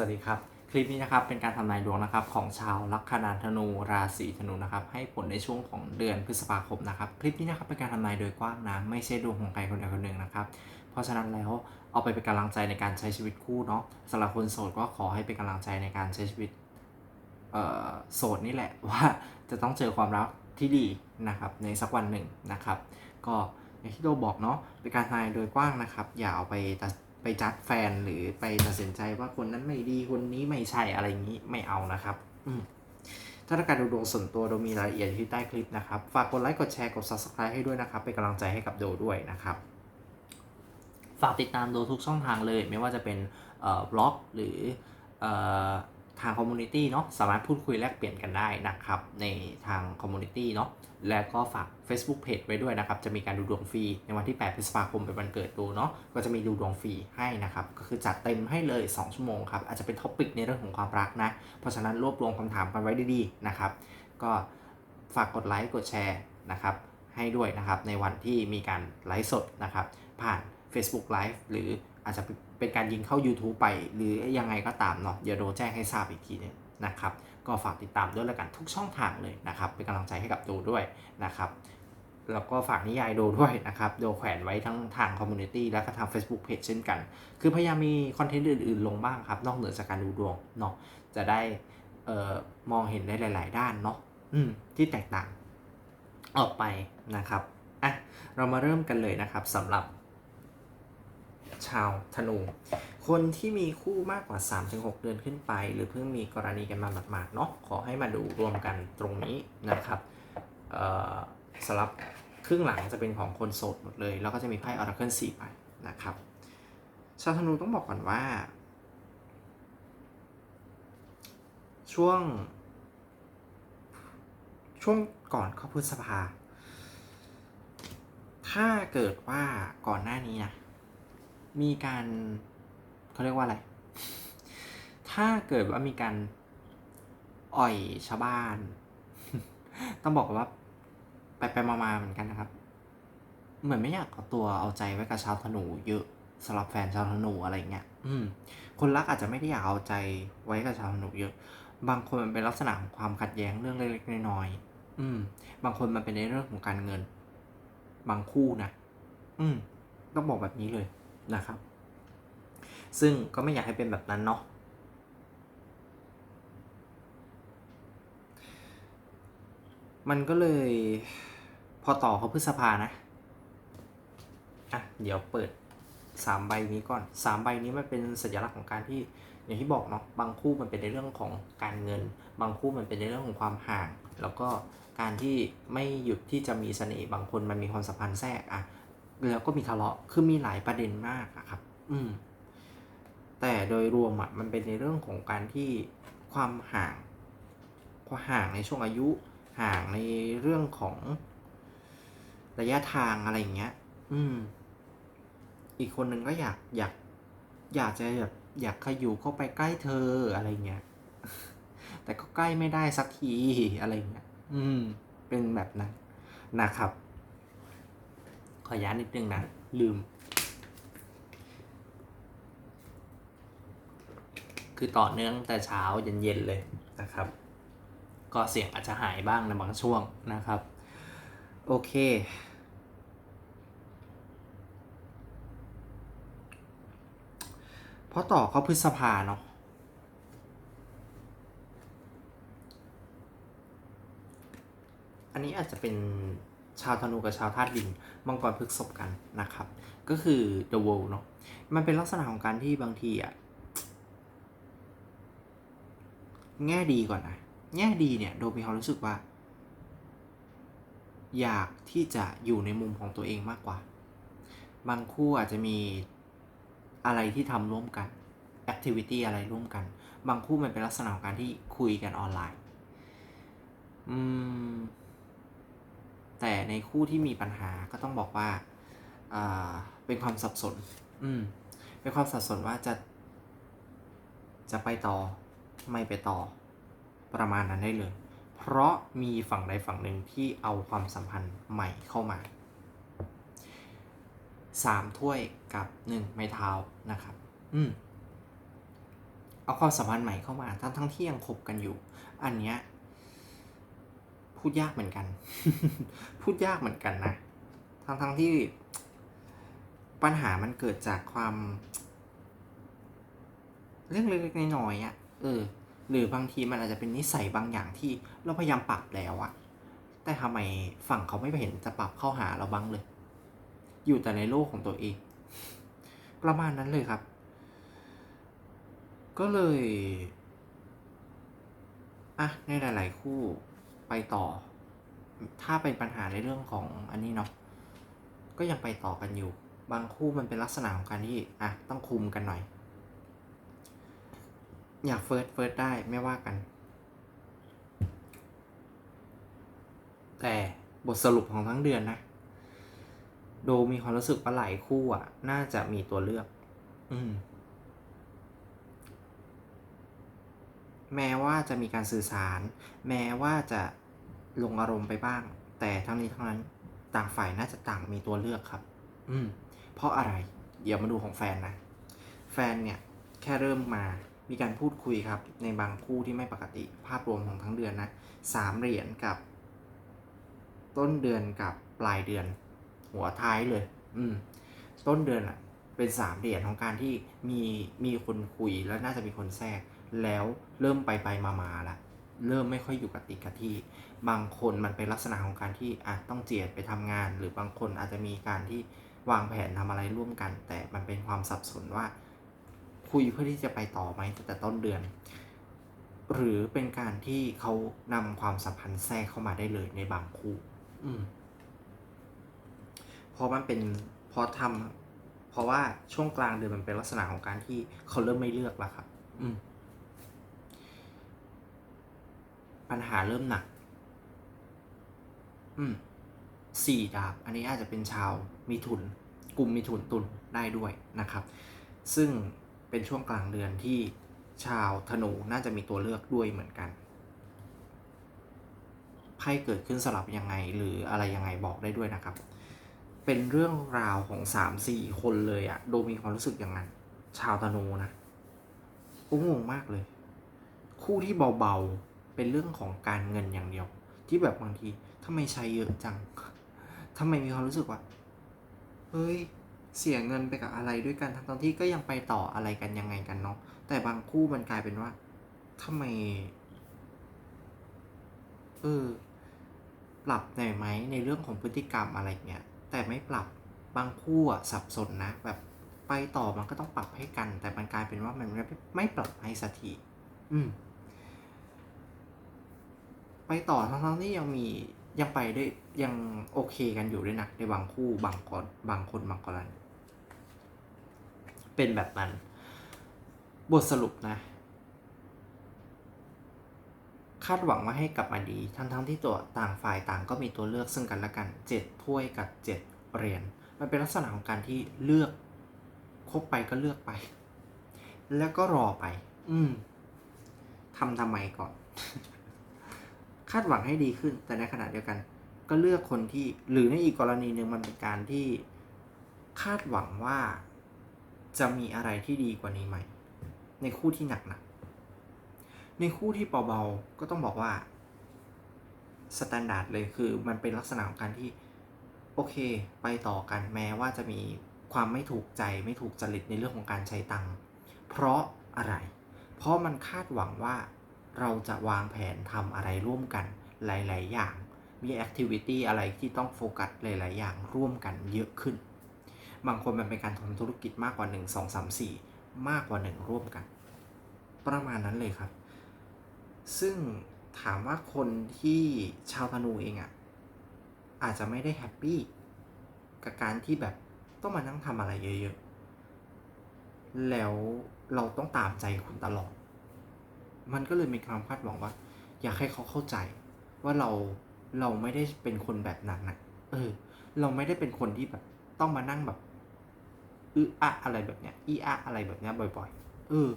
วัสดีครับ คลิปนี้นะครับเป็นการทำนายดวงนะครับของชาวลัคนาธนูราศีธนูนะครับให้ผลในช่วงของเดือนพฤษภาคมนะครับคลิปนี้นะครับเป็นการทำนายโดยกว้างนะไม่ใช่ดวงของใครคนใดคนหนึ่งนะครับเพราะฉะนั้นแล้วเอาไปเป็นกำลังใจในการใช้ชีวิตคู่เนาะสำหรับคนโสดก็ขอให้เป็นกำลังใจในการใช้ชีวิตเอ่อโสดนี่แหละว่าจะต้องเจอความรักที่ดีนะครับในสักวันหนึ่งนะครับ ก็อย่างที่โดบอกเนาะเป็นการทำนายโดยกว้างนะครับอย่าเอาไปตัด จัดแฟนหรือไปตัดสินใจว่าคนนั้นไม่ดีคนนี้ไม่ใช่อะไรอย่างนี้ไม่เอานะครับ อืมถ้าต้องการดูดวงส่วนตัวโดมีรายละเอียดที่ใต้คลิปนะครับ ฝากกดไลค์กดแชร์กด subscribe ให้ด้วยนะครับ เป็นกำลังใจให้กับโดด้วยนะครับ ฝากติดตามโดทุกช่องทางเลย ไม่ว่าจะเป็นบล็อกหรืออทางคอมมูนิตี้เนาะสามารถพูดคุยแลกเปลี่ยนกันได้นะครับ ในทางคอมมูนิตี้เนาะ และก็ฝาก Facebook Page ไว้ด้วยนะครับ จะมีการดูดวงฟรีในวันที่ 8 พฤษภาคมเป็นวันเกิดดูเนาะ ก็จะมีดูดวงฟรีให้นะครับ ก็คือจัดเต็มให้เลย 2 ชั่วโมงครับ อาจจะเป็นท็อปิกในเรื่องของความรักนะ เพราะฉะนั้นรวบรวมคำถามกันไว้ดีๆนะครับ ก็ฝากกดไลค์ กดแชร์นะครับ ให้ด้วยนะครับในวันที่มีการไลฟ์สดนะครับ ผ่าน Facebook Live หรืออาจจะเป็นการยิงเข้า YouTube ไป หรือยังไงก็ตามเนาะ เดี๋ยวโดแจ้งให้ทราบอีกทีหนึงนะครับ ก็ฝากติดตามด้วยแล้วกันทุกช่องทางเลยนะครับเป็นกำลังใจให้กับโดด้วยนะครับแล้วก็ฝากนิยายโดด้วยนะครับ โดแขวนไว้ทั้งทางคอมมูนิตี้และก็ทาง Facebook Page เช่นกัน คือพยายามมีคอนเทนต์อื่นๆ ลงบ้างครับ นอกเหนือจากการดูดวงเนาะ จะได้เอ่อมองเห็นได้หลาย ๆ ด้านเนาะอืม ที่แตกต่าง ออกไปนะครับ อะ เรามาเริ่มกันเลยนะครับสำหรับชาวธนู คนที่มีคู่มากกว่า 3-6 เดือนขึ้นไป หรือเพิ่งมีกรณีกันมาหมาดๆเนาะขอให้มาดูรวมกันตรงนี้นะครับสำหรับครึ่งหลังจะเป็นของคนโสดหมดเลย แล้วก็จะมีไพ่ออร์เคิลสี่ใบนะครับชาวธนูต้องบอกก่อนว่า ช่วง ช่วงก่อนเข้าพฤษภา ถ้าเกิดว่าก่อนหน้านี้นะมีการ เขาเรียกว่าอะไร ถ้าเกิดว่ามีการอ่อยชาวบ้าน ต้องบอกว่า ไปไปมามาเหมือนกันนะครับ เหมือนไม่อยากเอาตัวเอาใจไว้กับชาวธนูเยอะสำหรับแฟนชาวธนูอะไรเงี้ย อืม คนรักอาจจะไม่ได้อยากเอาใจไว้กับชาวธนูเยอะ บางคนมันเป็นลักษณะของความขัดแย้งเรื่องเล็กๆน้อยๆ อืม บางคนมันเป็นในเรื่องของการเงิน บางคู่นะ อืม ต้องบอกแบบนี้เลยนะครับ ซึ่งก็ไม่อยากให้เป็นแบบนั้นเนาะมันก็เลยพอต่อเขาพฤษภานะ อะ เดี๋ยวเปิดสามใบนี้ก่อนสามใบนี้มันเป็นสัญลักษณ์ของการที่อย่างที่บอกเนาะบางคู่มันเป็นในเรื่องของการเงิน บางคู่มันเป็นในเรื่องของความห่าง แล้วก็การที่ไม่หยุดที่จะมีเสน่ห์บางคนมันมีความสัมพันธ์แทรกอะแล้วก็มีทะเลาะคือมีหลายประเด็นมากอะครับ อืม แต่โดยรวมอะมันเป็นในเรื่องของการที่ความห่างความห่างในช่วงอายุห่างในเรื่องของระยะทางอะไรอย่างเงี้ย อืม อีกคนหนึ่งก็อยากอยาก อยากจะแบบอยากขยู่เข้าไปใกล้เธออะไรเงี้ย แต่ก็ใกล้ไม่ได้สักทีอะไรเงี้ย อืม เป็นแบบนั้นนะครับ ขอย้านิดนึงนะ ลืม คือต่อเนื่องแต่เช้าเย็นๆเลยนะครับ ก็เสียงอาจจะหายบ้างในบางช่วงนะครับ โอเค เพราะต่อเขาพฤษภาเนาะอันนี้อาจจะเป็นชาวธนูกับชาวธาตุดินมังกรพฤกษบกันนะครับ ก็คือ The World เนาะมันเป็นลักษณะของการที่บางทีอะ แง่ดีก่อนนะ แง่ดีเนี่ยโดมีความรู้สึกว่า อยากที่จะอยู่ในมุมของตัวเองมากกว่า บางคู่อาจจะมีอะไรที่ทำร่วมกันแอคทิวิตี้อะไรร่วมกัน บางคู่มันเป็นลักษณะของการที่คุยกันออนไลน์ อืม แต่ในคู่ที่มีปัญหาก็ต้องบอกว่าอ่าเป็นความสับสน อืม เป็นความสับสนว่าจะ จะไปต่อ ไม่ไปต่อประมาณนั้นได้เลย เพราะมีฝั่งใดฝั่งหนึ่งที่เอาความสัมพันธ์ใหม่เข้ามาสามถ้วยกับหนึ่งไม้เท้านะครับ อืมเอาความสัมพันธ์ใหม่เข้ามา ทั้งทั้งที่ยังคบกันอยู่ อันเนี้ยพูดยากเหมือนกัน พูดยากเหมือนกันนะ ทั้งทั้งที่ปัญหามันเกิดจากความ เรื่องเล็กๆน้อยๆอะ เออ หรือบางทีมันอาจจะเป็นนิสัยบางอย่างที่เราพยายามปรับแล้วอะแต่ทำไมฝั่งเขาไม่เห็นจะปรับเข้าหาเราบ้างเลย อยู่แต่ในโลกของตัวเอง ประมาณนั้นเลยครับ ก็เลยอะในหลาย ๆ คู่ไปต่อ ถ้าเป็นปัญหาในเรื่องของอันนี้เนาะก็ยังไปต่อกันอยู่ บางคู่มันเป็นลักษณะของการที่อะต้องคุมกันหน่อย อยากเฟิร์สเฟิร์สได้ไม่ว่ากัน แต่บทสรุปของทั้งเดือนนะ โดมีความรู้สึกว่าหลายคู่อะ น่าจะมีตัวเลือก อืม แม้ว่าจะมีการสื่อสาร แม้ว่าจะลงอารมณ์ไปบ้าง แต่ทั้งนี้ทั้งนั้นต่างฝ่ายน่าจะต่างมีตัวเลือกครับ อืม เพราะอะไร เดี๋ยวมาดูของแฟนนะ แฟนเนี่ย แค่เริ่มมา มีการพูดคุยครับในบางคู่ที่ไม่ปกติภาพรวมของทั้งเดือนนะสามเหรียญกับ ต้นเดือนกับปลายเดือน หัวท้ายเลย อืม ต้นเดือนอะ เป็นสามเหรียญของการที่มีมีคนคุยแล้วน่าจะมีคนแทรก แล้วเริ่มไปไปมามาละเริ่มไม่ค่อยอยู่กับติกับที่ บางคนมันเป็นลักษณะของการที่อะต้องเจียดไปทำงาน หรือบางคนอาจจะมีการที่วางแผนทำอะไรร่วมกัน แต่มันเป็นความสับสนว่า คุยเพื่อที่จะไปต่อไหมตั้งแต่ต้นเดือน หรือเป็นการที่เขานำความสัมพันธ์แทรกเข้ามาได้เลยในบางคู่ อืมเพราะมันเป็นเพราะทำเพราะว่าช่วงกลางเดือนมันเป็นลักษณะของการที่เขาเริ่มไม่เลือกแล้วครับ อืม ปัญหาเริ่มหนัก อืมสี่ดาบ อันนี้อาจจะเป็นชาวมีทุน กลุ่มมีทุนตุนได้ด้วยนะครับ ซึ่ง เป็นช่วงกลางเดือนที่ชาวธนูน่าจะมีตัวเลือกด้วยเหมือนกันไพ่เกิดขึ้นสลับยังไงหรืออะไรยังไงบอกได้ด้วยนะครับ เป็นเรื่องราวของสามสี่คนเลยอะโดมีความรู้สึกอย่างนั้น ชาวธนูนะโอ้งงมากเลย คู่ที่เบาๆเป็นเรื่องของการเงินอย่างเดียว ที่แบบบางทีทำไมใช้เยอะจังทำไมมีความรู้สึกว่าเฮ้ย เสียเงินไปกับอะไรด้วยกันทั้งตอนที่ก็ยังไปต่ออะไรกันยังไงกันเนาะแต่บางคู่มันกลายเป็นว่าทำไมเออปรับหน่อยไหมในเรื่องของพฤติกรรมอะไรเงี้ยแต่ไม่ปรับบางคู่อะสับสนนะแบบไปต่อมันก็ต้องปรับให้กัน แต่มันกลายเป็นว่ามันไม่ไม่ปรับให้สักทีอืม ไปต่อทั้งๆที่ยังมียังไปได้ยังโอเคกันอยู่ด้วยนะในบางคู่บางคนบางคนบางกรณี เป็นแบบนั้น บทสรุปนะ คาดหวังว่าให้กลับมาดี ทั้งทั้งๆที่ตัวต่างฝ่ายต่างก็มีตัวเลือกซึ่งกันและกันเจ็ดถ้วยกับเจ็ดเหรียญมันเป็นลักษณะของการที่เลือกคบไปก็เลือกไป แล้วก็รอไป อืมทำทำไมก่อน คาดหวังให้ดีขึ้น แต่ในขณะเดียวกัน ก็เลือกคนที่ หรือในอีกกรณีหนึ่งมันเป็นการที่คาดหวังว่า จะมีอะไรที่ดีกว่านี้ไหม ในคู่ที่หนักๆในคู่ที่เบาๆก็ต้องบอกว่าสแตนดาร์ดเลยคือมันเป็นลักษณะของการที่ โอเค ไปต่อกันแม้ว่าจะมีความไม่ถูกใจไม่ถูกจริตในเรื่องของการใช้ตังค์เพราะอะไร เพราะมันคาดหวังว่าเราจะวางแผนทำอะไรร่วมกันหลาย ๆ อย่าง มีแอคทิวิตี้อะไรที่ต้องโฟกัสหลาย ๆ อย่างร่วมกันเยอะขึ้น บางคนมันเป็นการทำธุรกิจมากกว่า 1 2 3 4 มากกว่า 1 ร่วมกัน ประมาณนั้นเลยครับ ซึ่งถามว่าคนที่ชาวธนูเองอะ่ะอาจจะไม่ได้แฮปปี้กับการที่แบบต้องมานั่งทำอะไรเยอะๆ แล้วเราต้องตามใจคุณตลอด มันก็เลยมีความคาดหวังว่า อยากให้เขาเข้าใจว่าเราเราไม่ได้เป็นคนแบบนั้นนะเออ เราไม่ได้เป็นคนที่แบบต้องมานั่งแบบ อืออะอะไรแบบเนี้ยอีอะอะไรแบบเนี้ยบ่อยๆเออ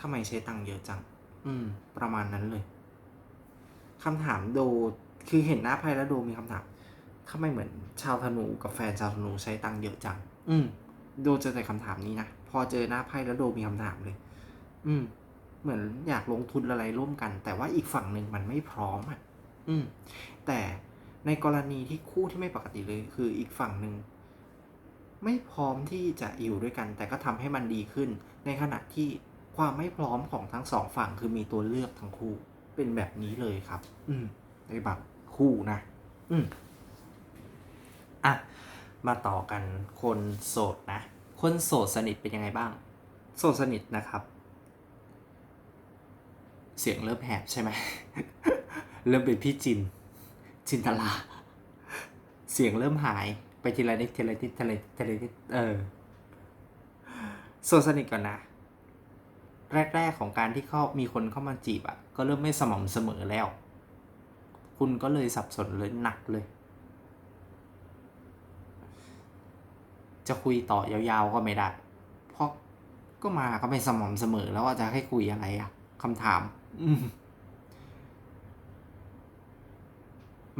ทำไมใช้ตังค์เยอะจัง อืม ประมาณนั้นเลยคำถามโดคือเห็นหน้าไพ่แล้วโดมีคำถามทำไมเหมือนชาวธนูกับแฟนชาวธนูใช้ตังค์เยอะจัง อืม โดเจอแต่คำถามนี้นะ พอเจอหน้าไพ่แล้วโดมีคำถามเลย อืม เหมือนอยากลงทุนอะไรร่วมกัน แต่ว่าอีกฝั่งหนึ่งมันไม่พร้อมอะ อืม แต่ ในกรณีที่คู่ที่ไม่ปกติเลย คืออีกฝั่งหนึ่งไม่พร้อมที่จะอยู่ด้วยกัน แต่ก็ทำให้มันดีขึ้น ในขณะที่ความไม่พร้อมของทั้งสองฝั่งคือมีตัวเลือกทั้งคู่เป็นแบบนี้เลยครับ อืมในบางคู่นะ อืมอะมาต่อกันคนโสดนะ คนโสดสนิทเป็นยังไงบ้าง โสดสนิทนะครับ เสียงเริ่มแหบใช่ไหม เริ่มเป็นพี่จิน จินตลา เสียงเริ่มหายไปทีละนิดทีละนิดทีละนิดทีละนิดเออโสดสนิทก่อนนะ แรก ๆ ของการที่เขามีคนเข้ามาจีบอะ่ะ ก็เริ่มไม่สม่ำเสมอแล้ว คุณก็เลยสับสนเลยหนักเลย จะคุยต่อยาวๆก็ไม่ได้ เพราะก็มาก็ไม่สม่ำเสมอแล้วว่าจะให้คุยอะไรอะคำถาม อืม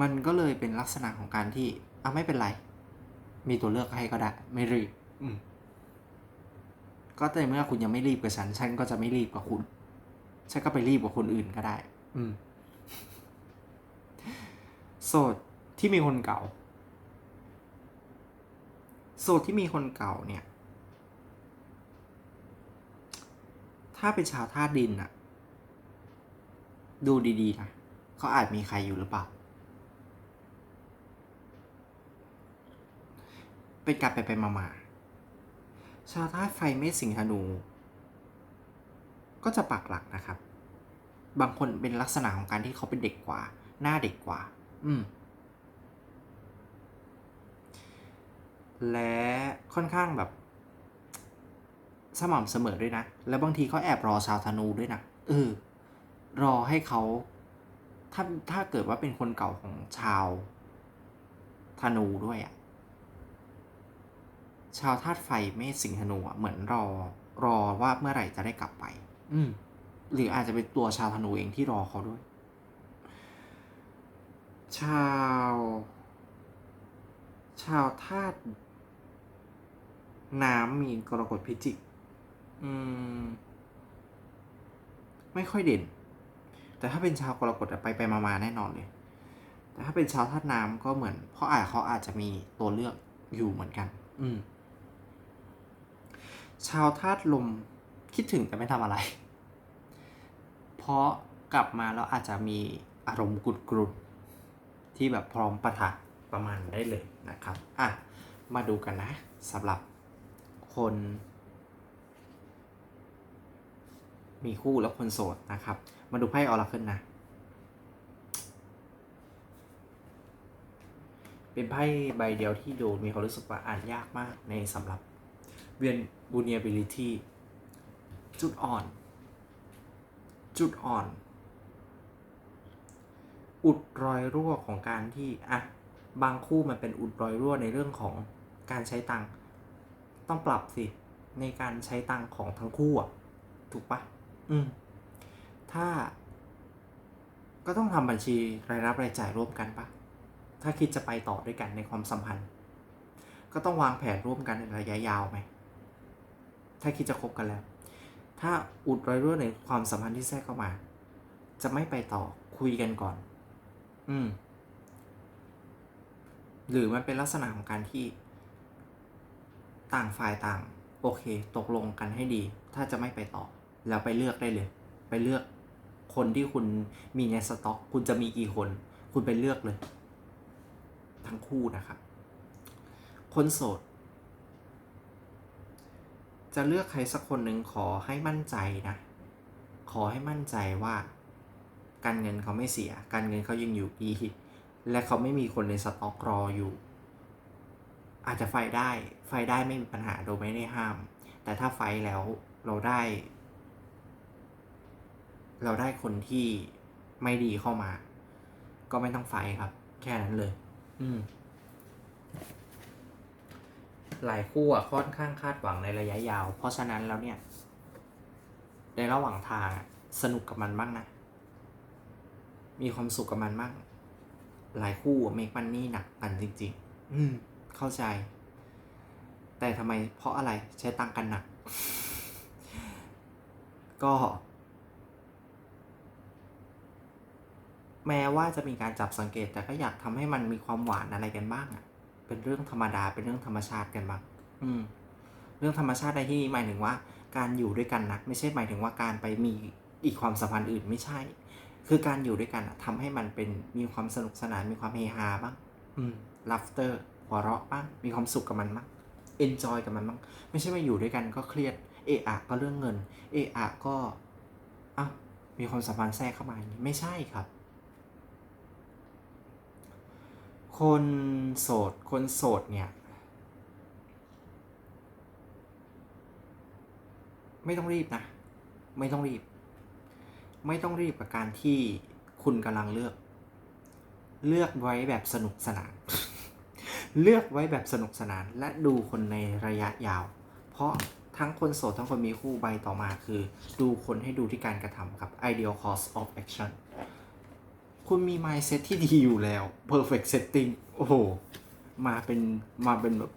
มันก็เลยเป็นลักษณะของการที่อะไม่เป็นไร มีตัวเลือกให้ก็ได้ ไม่รีบอืมก็แต่เมื่อคุณยังไม่รีบกับฉัน ฉันก็จะไม่รีบกับคุณ ฉันก็ไปรีบกับคนอื่นก็ได้ อืม โสดที่มีคนเก่า โสดที่มีคนเก่าเนี่ย ถ้าเป็นชาวธาตุดินอะดูดีๆนะเขาอาจมีใครอยู่หรือเปล่า เป็นการไปไปมามาๆชาวธาตุไฟเมษสิงหนู ก็จะปักหลักนะครับ บางคนเป็นลักษณะของการที่เขาเป็นเด็กกว่า หน้าเด็กกว่า อืม และค่อนข้างแบบ สม่ำเสมอด้วยนะ แล้วบางทีเขาแอบรอชาวธนูด้วยนะเออรอให้เขาถ้าถ้าเกิดว่าเป็นคนเก่าของชาวธนูด้วยอะ่ะ ชาวธาตุไฟเมษสิงห์ธนูอะเหมือนรอ รอว่าเมื่อไหร่จะได้กลับไป อืมหรืออาจจะเป็นตัวชาวธนูเองที่รอเขาด้วย ชาว ชาวธาตุน้ำมีกรกฎพิจิก อืม ไม่ค่อยเด่น แต่ถ้าเป็นชาวกรกฎอะไปไปมามาแน่นอนเลย แต่ถ้าเป็นชาวธาตุน้ำก็เหมือน เพราะอาจเขาอาจจะมีตัวเลือกอยู่เหมือนกัน อืม ชาวธาตุลมคิดถึงแต่ไม่ทำอะไร เพราะกลับมาแล้วอาจจะมีอารมณ์กุดกรุดๆที่แบบพร้อมปะทะประมาณได้เลยนะครับ อะ มาดูกันนะสำหรับคน มีคู่แล้วคนโสดนะครับ มาดูไพ่ออราเคิลนะ เป็นไพ่ใบเดียวที่ดูมีความรู้สึกว่าอ่านยากมากในสำหรับ เวียนบูเนียบิลิตีจุดอ่อน จุดอ่อน อุดรอยรั่วของการที่อะบางคู่มันเป็นอุดรอยรั่วในเรื่องของการใช้ตังค์ต้องปรับสิ ในการใช้ตังค์ของทั้งคู่อะ ถูกปะอืม ถ้า ก็ต้องทำบัญชีรายรับรายจ่ายร่วมกันปะถ้าคิดจะไปต่อด้วยกันในความสัมพันธ์ ก็ต้องวางแผนร่วมกันในระยะยาวไหม ถ้าคิดจะคบกันแล้ว ถ้าอุดรอยรั่วในความสัมพันธ์ที่แทรกเข้ามา จะไม่ไปต่อคุยกันก่อน อืม หรือมันเป็นลักษณะของการที่ ต่างฝ่ายต่าง โอเค ตกลงกันให้ดี ถ้าจะไม่ไปต่อ แล้วไปเลือกได้เลย ไปเลือกคนที่คุณมีในสต็อก คุณจะมีกี่คน คุณไปเลือกเลย ทั้งคู่นะครับ คนโสด จะเลือกใครสักคนหนึ่งขอให้มั่นใจนะ ขอให้มั่นใจว่า การเงินเขาไม่เสีย การเงินเขายังอยู่ดีและเขาไม่มีคนในสต็อกรออยู่ อาจจะไฟได้ ไฟได้ไม่มีปัญหาโดยไม่ได้ห้าม แต่ถ้าไฟแล้วเราได้ เราได้คนที่ไม่ดีเข้ามา ก็ไม่ต้องไฟครับ แค่นั้นเลย อืม หลายคู่อะค่อนข้างคาดหวังในระยะยาว เพราะฉะนั้นแล้วเนี่ย ในระหว่างทางสนุกกับมันบ้างนะ มีความสุขกับมันบ้างหลายคู่เมคมันนี่หนักกันจริง ๆ อืม เข้าใจ แต่ทำไมเพราะอะไรใช้ตังค์กันหนัก ก็ แม้ว่าจะมีการจับสังเกตแต่ก็อยากทำให้มันมีความหวานอะไรกันบ้างอะ เป็นเรื่องธรรมดาเป็นเรื่องธรรมชาติกันบ้างอืม เรื่องธรรมชาติในที่นี้หมายถึงว่า การอยู่ด้วยกันนะไม่ใช่หมายถึงว่าการไปมีอีกความสัมพันธ์อื่นไม่ใช่ คือการอยู่ด้วยกันอะทำให้มันเป็นมีความสนุกสนานมีความเฮฮาบ้าง อืม laughter หัวเราะบ้างมีความสุขกับมันบ้าง enjoy กับมันบ้างไม่ใช่ว่าอยู่ด้วยกันก็เครียดเอะอะก็เรื่องเงิน เอะอะก็อ้าวมีความสัมพันธ์แทรกเข้ามาอย่างนี้ไม่ใช่ครับ คนโสด คนโสดเนี่ย ไม่ต้องรีบนะ ไม่ต้องรีบ ไม่ต้องรีบกับการที่คุณกำลังเลือก เลือกไว้แบบสนุกสนาน เลือกไว้แบบสนุกสนาน และดูคนในระยะยาว เพราะทั้งคนโสดทั้งคนมีคู่ใบต่อมาคือ ดูคนให้ดูที่การกระทำครับ ideal course of action คุณมี mindset ที่ดีอยู่แล้ว perfect setting โอ้โห มาเป็นมาเป็นแบบ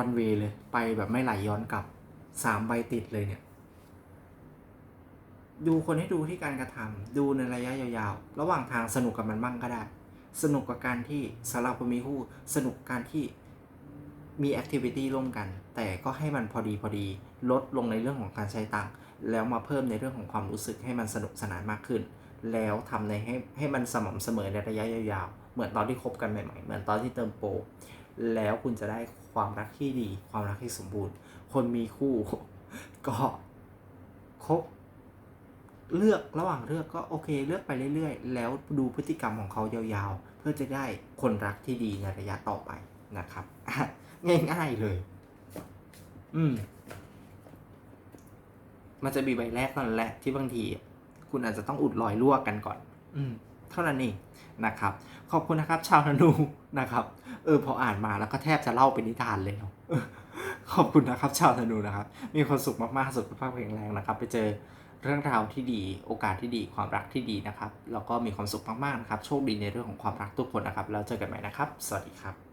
one way เลย ไปแบบไม่ไหลย้อนกลับสามใบติดเลยเนี่ย ดูคนให้ดูที่การกระทำดูในระยะยาวๆ ระหว่างทางสนุกกับมันบ้างก็ได้ สนุกกับการที่สำหรับคนมีคู่สนุกการที่มีแอคทิวิตี้ร่วมกัน แต่ก็ให้มันพอดีพอดี ลดลงในเรื่องของการใช้ตังค์แล้วมาเพิ่มในเรื่องของความรู้สึกให้มันสนุกสนานมากขึ้น แล้วทำในให้ให้มันสม่ำเสมอในระยะยาวๆ เหมือนตอนที่คบกันใหม่ๆ เหมือนตอนที่เติมโปรแล้วคุณจะได้ความรักที่ดี ความรักที่สมบูรณ์ คนมีคู่ก็คบเลือกระหว่างเลือกก็โอเคเลือกไปเรื่อยๆ แล้วดูพฤติกรรมของเขายาวๆ เพื่อจะได้คนรักที่ดีในระยะต่อไปนะครับ ง่ายๆเลย อืม มันจะมีใบแรกนั่นแหละที่บางที คุณอาจจะต้องอุดรอยรั่วกันก่อน อืมเท่านั้นเองนะครับ ขอบคุณนะครับ ชาวธนูนะครับ เออพออ่านมาแล้วก็แทบจะเล่าเป็นนิทานเลยเนาะขอบคุณนะครับ ชาวธนูนะครับ มีความสุขมากๆสุขภาพแข็งแรงนะครับ ไปเจอเรื่องราวที่ดีโอกาสที่ดีความรักที่ดีนะครับแล้วก็มีความสุขมากๆนะครับ โชคดีในเรื่องของความรักทุกคนนะครับ แล้วเจอกันใหม่นะครับ สวัสดีครับ